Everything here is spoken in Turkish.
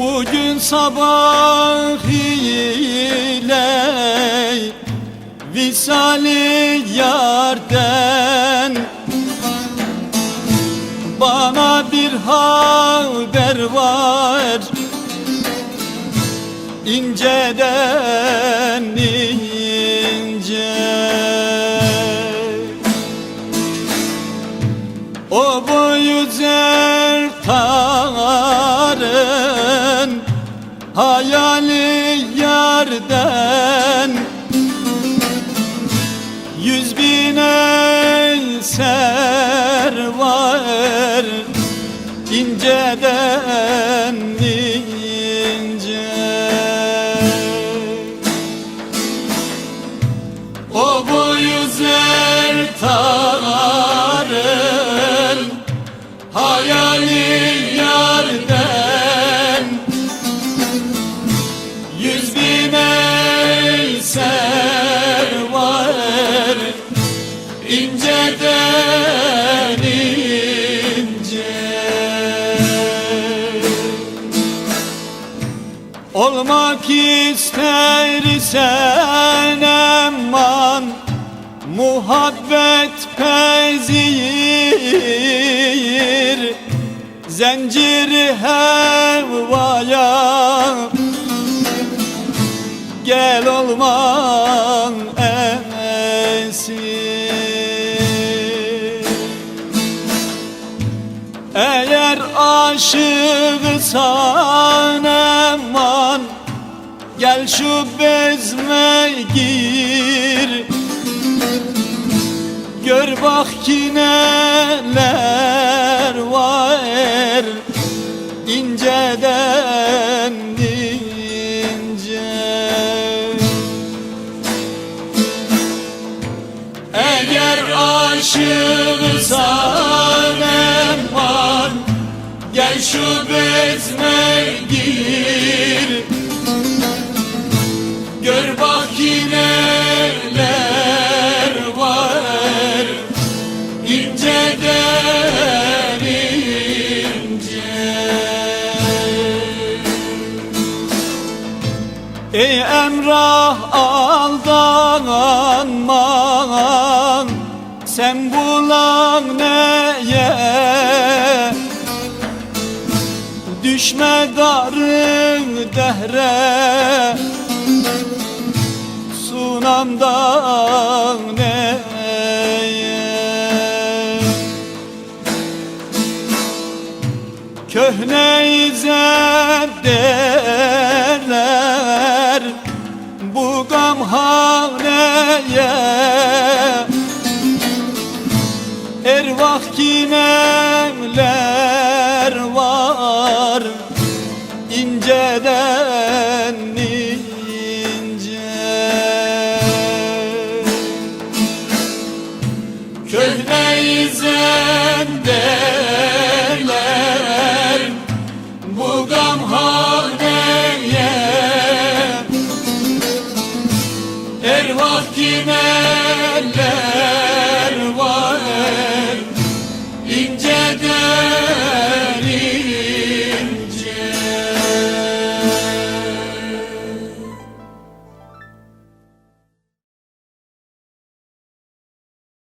Bugün sabah ile Visali yarden Bana haber var inceden ince. O boyu zertarın Hayali yerden. Yüz bin eser var inceden ince. O boyu zertarın Hayali. yerden Olmak istersen eman Muhabbet pezir Zinciri hevaya Gel olman esir eğer aşıksan eman. Gel şu bezme gir. Gör bak ki neler var. İnceden ince. Eğer aşıksan eman Gel şu bezme gir. Gör bak neler var. İnceden ince. Ey Emrah aldanma Sen bulan neye Düşme darın dehre. Sunamdan neye Köhne izet derler Bu gamhaneye Ervah ki neler var inceden